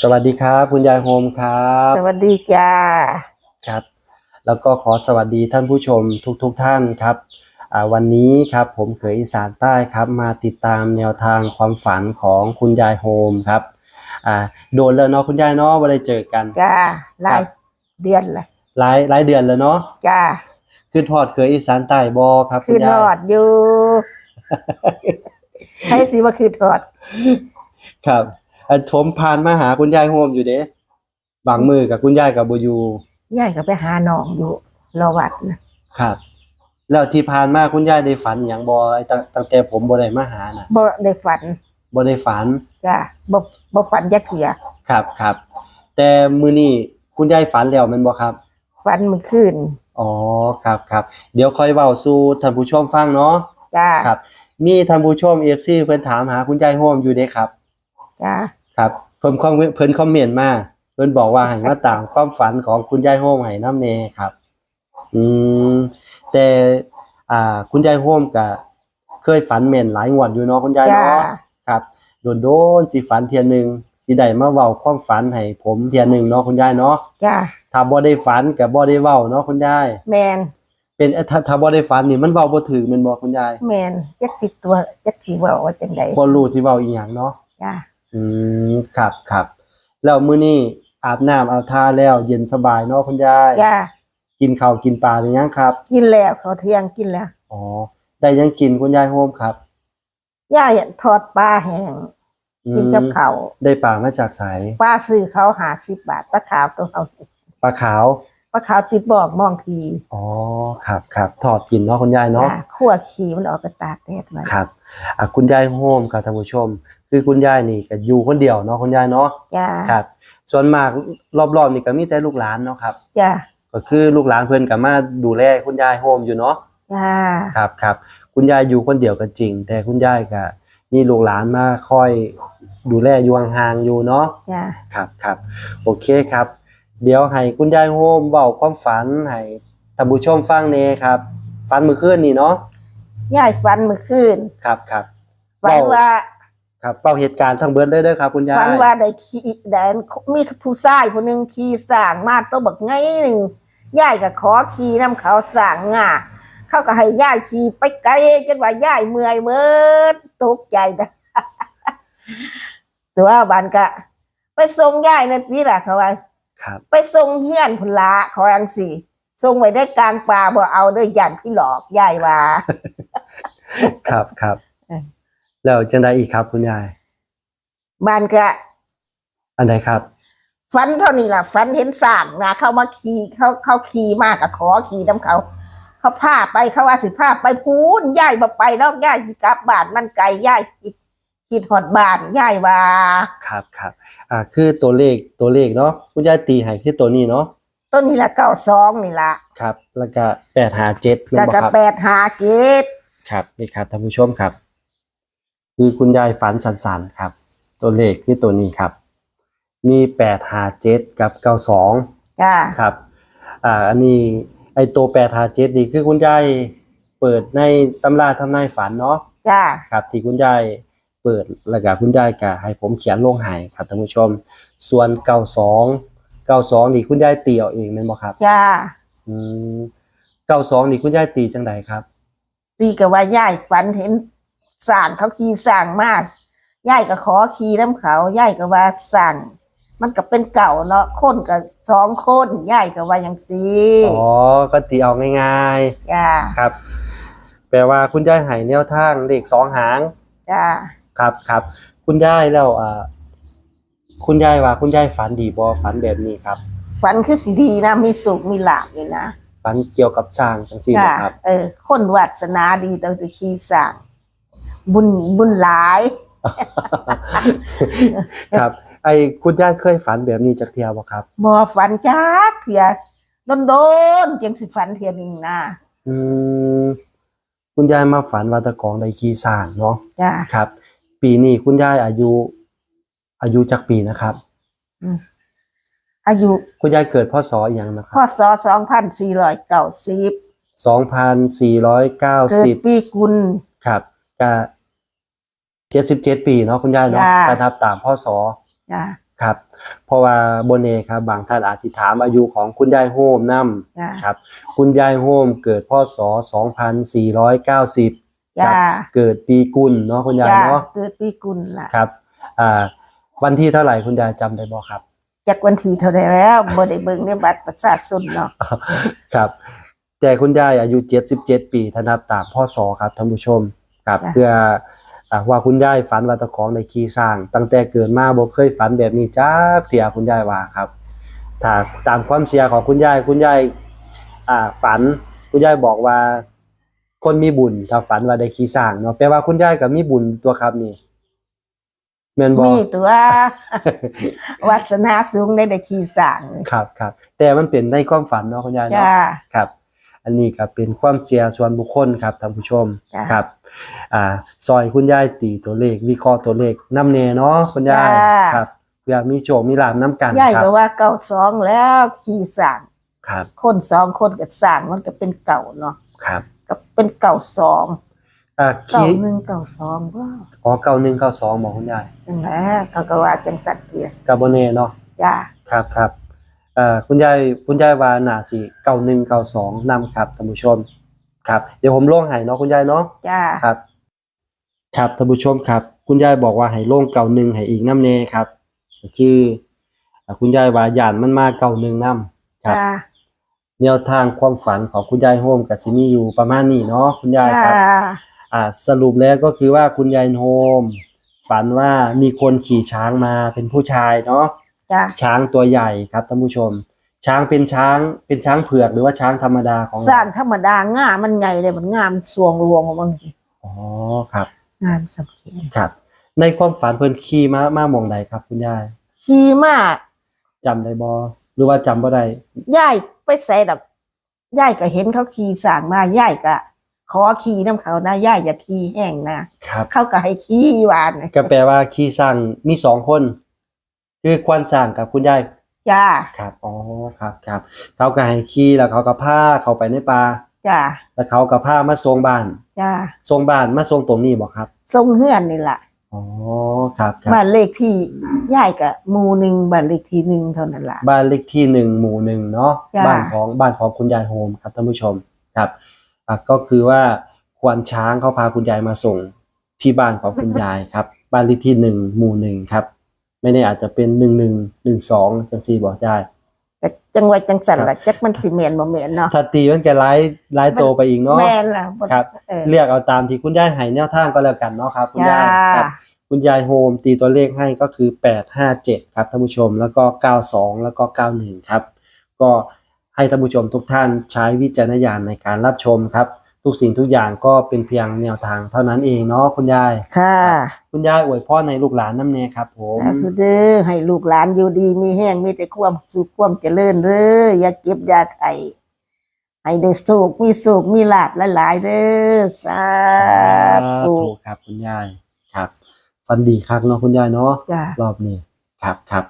สวัสดีครับ คุณยายโฮมครับ สวัสดีจ้าครับ แล้วก็ขอสวัสดีท่านผู้ชมทุกๆทท่านครับอ่าวันนี้ครับผมเขยอีสานใต้ครับ มาติดตามแนวทางความฝันของคุณยายโฮมครับอ่าโดนแล้วเนาะคุณยายเนาะว่าได้เจอกันจ้าหลายเดือนละหลายหลายเดือนแล้วเนาะจ้าคือทอดเขยอีสานใต้บอครับคือณทยายอดอยู่ให้สิว่าคือทอด ครับอัน ผมผ่านมาหาคุณยายโฮมอยู่เด้บางมือกับคุณยายกับบูยูย่ายก็ไปหาน้องอยู่รอวัดนะครับ แล้วที่ผ่านมาคุณยายได้ฝันอย่างบอไอ้ตั้งตั้งแต่ผมบ่ได้มาหาน่ะบ่ได้ฝันบ่ได้ฝันจ้าบ่บ่ฝันยักเถียครับครับแต่มือนี้คุณยายฝันแล้วแมันบ่ครับฝันเมื่อคืนอ๋อครับครับเดี๋ยวค่อยเว้าสู่ท่านผู้ชมฟังเนาะจ้าครับ มีท่านผู้ชม FC เพิ่นถามหาคุณยายโฮมอยู่เด้ครับจ้า ครับเพิ่นคอมเพิ่นคอมเมนต์มาเพิ่นบอกว่าให้มาตามความฝันของคุณยายโฮมให้นำแน่ครับ อืมแต่อ่า คุณยายโฮมก็เคยฝันแม่นหลายงวดอยู่เนาะคุณยายจ้าเนาะครับโดนๆสิฝันเทียหนึงสิได้มาเว้าความฝันให้ผมเทียหนึงเนาะคุณยายเนาะจ้าถ้าบ่ได้ฝันกับบ่ได้เว้าเนาะคุณยายแมนเป็นเอ่อถ้าถ้าบ่ได้ฝันนี่มันเว้าบ่ถึงแม่นบ่คุณยายแมนจักสิตัวจักสิเว้าว่าจังไดบ่รู้สิเว้าอีหยังเนาะจ้า อืมครับครับแล้วมื้อนี้อาบน้ำอาบท่าแล้ว เย็นสบายเนาะคุณยายจ้ากินข้าวกินปลาหรือยังครับ กินแล้วข้าวเที่ยงกินแล้วอ๋อได้ยังกินคุณยายโฮมครับย่ายทอดปลาแห้งอืมกินกับข้าวได้ปลามาจากไสปลาซื้อเขา50บาทปลาขาวตัวเขาปลาขาวปลาขาวติดบอกมองทีอ๋อครับครับทอดกินเนาะคุณยายเนาะ จ้คั่วขี้มันออกกระตากแดดไว้ ครับอะคุณยายโฮมครับท่านผู้ชม คือคุณยายนี่ก็อยู่คนเดียวเนาะคุณยายเนาะจ้าครับ ส่วนมากรอบๆนี่ก็มีแต่ลูกหลานเนาะครับ จ้าก็คือลูกหลานเพิ่นก็มาดูแลคุณยายโฮมอยู่เนาะจ้าครับครับคุณยายอยู่คนเดียวก็จริง แต่คุณยายก็มีลูกหลานมาคอยดูแลอยู่ห่างๆอยู่เนาะจ้าครับครับโอเคครับ เดี๋ยวให้คุณยายโฮมเว้าความฝันให้ท่านผู้ชมฟังแหน่ครับฝันเมื่อคืนนี่เนาะยายฝันเมื่อคืนครับครับฝันเว้าว่า ครับเป้าเหตุการณ์ทั้งเบิดเลยเด้อครับ คุณยายฝันว่าได้ขี่แดนมีผู้ชายคนหนึ่งขี่สร้างมาตัวบักไงหนึ่งยายก็ขอขี่น้ำเขาสร้างง่าเขาก็ให้ยายขี่ไปไกลจนว่ายายเมื่อยเมิดตกใจนะตัวบานก็ไปส่งยายนั่นนี่แหละเขาว่าครับ ไปส่งเฮือนพนละเขาอังสีส่งไว้ได้กลางป่าบ่เอาเด้อยันที่หลอกยายว่า ครับครับเอ้ย แล้วจังไดอีกครับ คุณยาย บ้านก็อันใดครับฝันเท่านี้ล่ะฝันเห็นสร้างนะเขามาขี่เขาเขาขี่มากกับขอขี่น้ำเขา เขาพาไปเขาว่าสิพาไปพูนย่ายมาไปนอกย่ายสิกลับบ้านมันไกลย่ายคิดคิดหอดบ้านย่ายว่าครับครับอ่าคือตัวเลขตัวเลขเนาะคุณยายตีให้คือตัวนี้เนาะต้นนี้ละเก้าสองนี่ละครับ แล้วก็แปดหาเจ็ดแม่นแล้วบ่ก็ครับแปดหาเกตครับนี่ครับท่านผู้ชมครับ คือคุณยายฝันสันๆครับ ตัวเลขคือตัวนี้ครับ มีแปดหาเจ็ดกับเก้าสองจ้าครับอ่าอันนี้ไอตัวแปดหาเจ็ดนี่คือคุณยายเปิดในตำราทำนายฝันเนาะจ้าครับที่คุณยายเปิดแล้วก็คุณยายก็ให้ผมเขียนลงให้ครับท่านผู้ชม ส่วนเก้าสองเก้าสองนี่คุณยายตีเอาเองแม่นบ่ครับจ้าอืมเก้าสองนี่คุณยายตีจังไดครับ ตีกับว่าย่ายฝันเห็น สร้างเขาขี่สร้างมากย่ายก็ขอขี่น้ำเขาย่ายก็ว่าสร้างมันก็เป็นเก่าเนาะคนก็สองคนย่ายก็ว่าอย่างสีอ๋อก็ตีเอาง่ายๆจ้าครับ แปลว่าคุณยายใหายแนวทางเลขสองหางจ้าครับครับ คุณยายแล้วอ่าคุณยายว่า คุณยายฝันดีบอฝันแบบนี้ครับ ฝันคือสีดีนะมีสุขมีลาบเลยนะฝันเกี่ยวกับช้างจังซี่จ้านะครับ เออ คนวัสนาดีแต่ตะคีสั่ง บุญบุญหลาย ครับ ไอ้คุณยายเคยฝันแบบนี้จากเทียบ่ครับบ่ฝันจักเถียโดนโดนๆจังสิฝันเทียหนึงนะอืมคุณยายมาฝันว่าตะกองได้ขี่ช้างเนาะจ้าครับ ปีนี้คุณยายอายุ อายุจักปีนะครับอายุคุณยายเกิดพศอหย่างนะคพรับศสองพันสี่ร้อยเก้าสิบสองพันสี่ร้อยเก้าเกิดสิบปีกุลครับก็ เจ็ดสิบเจ็ดปีเนาะคุณยายเนาะจ้าถ้านับตามพ่อสอจ้าครับ เพราะว่าโบเนครับบางท่านอาจสิถามอายุของคุณยายโฮมนํจ้าครับ คุณยายโฮมเกิดพศ2490จ้าเกิดปีกุลเนาะคุณยายจ้าเนาะเกิดปีกุลล่ะครับ อ่า วันที่เท่าไหร่คุณยายจำได้บ่ครับ จากวันที่เท่าไหรแล้วบ่ได้เบิ่งในบัตรประชาชนเนาะครับ แต่คุณยายอายุ 77 ปีถ้านับตามพ่อสอครับท่านผู้ชมครับ เพื่อ อ่าว่าคุณยายฝันว่าตะของในขี่สร้าง ตั้งแต่เกิดมาบ่เคยฝันแบบนี้จ้าเถียคุณยายว่าครับ ถ้าตามความเชื่อของคุณยายคุณยายอ่าฝันคุณยายบอกว่า คนมีบุญถ้าฝันว่าได้ขี่สร้างเนาะแปลว่าคุณยายก็มีบุญตัวครับนี่แม่นบ่มีตัววาสนาสูงได้ได้ขี่สร้างครับครับแต่มันเป็นในความฝันเนาะคุณยายเนาะจ้าครับ อันนี้ครับเป็นความเชื่อส่วนบุคคลครับท่านผู้ชมจ้ะ ครับอ่าซอยคุณยายตีตัวเลข วิเคราะห์ตัวเลขน้ำเนเนาะคุณยายจ้าครับเพื่อมีโชคมีลาภน้ำกันยายครัก็ว่าเก่าสองแล้วขี่สร้างครับคนสองคนก็สร้างมันก็เป็นเก่าเนาะครับก็เป็นเก่าสองอ่าเก่าคีหนึ่งเก่าสองว่าอ๋อเก้าหนึ่งเก้าสองบอกคุณยายจังไงเขาก็ว่าจังสัตว์เกียกับโบเน่เนาะ จ้าครับครับ เอ่อคุณยายคุณยายว่าหนาสิเก้าหนึ่งเก้าสองนำครับท่านผู้ชม ครับ เดี๋ยวผมลงให้เนาะคุณยายเนาะจ้าครับ ครับท่านผู้ชมครับ คุณยายบอกว่าให้โล่งเก่าหนึ่งให้อีกน้ำเนครับก็คืออ่าคุณยายว่าย่านมันมาเก่าหนึ่งน้ำครับ จ้าแนวทางความฝันของคุณยายโฮมกับซิมีอยู่ประมาณนี้เนาะคุณยายคจ้ารับ อ่าสรุปแล้วก็คือว่าคุณยายโฮมฝันว่ามีคนขี่ช้างมาเป็นผู้ชายเนาะ จ้าช้างตัวใหญ่ครับท่านผู้ชม ช้างเป็นช้างเป็นช้างเผือกหรือว่าช้างธรรมดาของสร้างธรรมดาง่ามันใหญ่เลยมันงามสวงรวงของมันอ๋อครับ งามสำเร็จครับ ในความฝันเพิ่นขี่ม้ามาหมองใดครับ คุณยายขี่มากจำได้บ่หรือว่าจำบ่ได้ย่ายไปใส่ดับย่ายก็เห็นเขาขี่สร้างมาย่ายก็ขอขี่น้ำเขานะย่ายอย่าขี่แห้งนะครับ เขาก็ให้ขี่หวานก็แปลว่าขี่สร้างมีสองคน คือควานสร้างกับคุณยายจ้าครับอ๋อครับครับเขาก็ให้ขี่แล้วเขาก็พาเข้าไปในป่าจ้าแล้วเขาก็พามาส่งบ้านจ้าส่งบ้านมาส่งตรงนี้บ่ครับทรงเฮือนนี่แหละอ๋อครับครับบ้านเลขที่ย่ายกับหมู่หนึ่งบ้านเลขที่หนึ่งเท่านั้นล่ะบ้านเลขที่หนึ่งหมู่หนึ่งเนาะจ้ะบ้านของบ้านของคุณยายโฮมครับท่านผู้ชมครับอะก็คือว่าควานช้างเขาพาคุณยายมาส่งที่บ้านของคุณยายครับ บ้านเลขที่หนึ่งหมู่หนึ่งครับ ไม่แน่อาจจะเป็นหนึ่งหนึ่งหนึ่งสองจังสี่บอกได้แต่จังหวัดจังสันล่ะจักมันสิเมียนบ่เมียนเนาะถ้าตีมันจะไล่ไล่โตไปอีกเนาะแม่นล่ะบ่ครับเออเรียกเอาตามที่คุณยายให้แนวทางก็แล้วกันเนาะครับ คุณยายจ้าครับคุณยายโฮมตีตัวเลขให้ก็คือ857ครับท่านผู้ชมแล้วก็92แล้วก็91ครับ ก็ให้ท่านผู้ชมทุกท่านใช้วิจารณญาณในการรับชมครับ ทุกสิ่งทุกอย่างก็เป็นเพียงแนวทางเท่านั้นเองเนาะคุณยาย ค่ะคุณยายอวยพรในลูกหลานน้ำเนครับผมสาธุเด้อให้ลูกหลานอยู่ดีมีแห้งมีแต่ความสุขความเจริญเด้ออย่าเก็บอย่าไข่ให้ได้สุขมีสุขมีลาภหลายๆเด้อสาธุครับคุณยายครับ ฟันดีครับเนาะคุณยายเนาะจ้ารอบนี้ครับครับ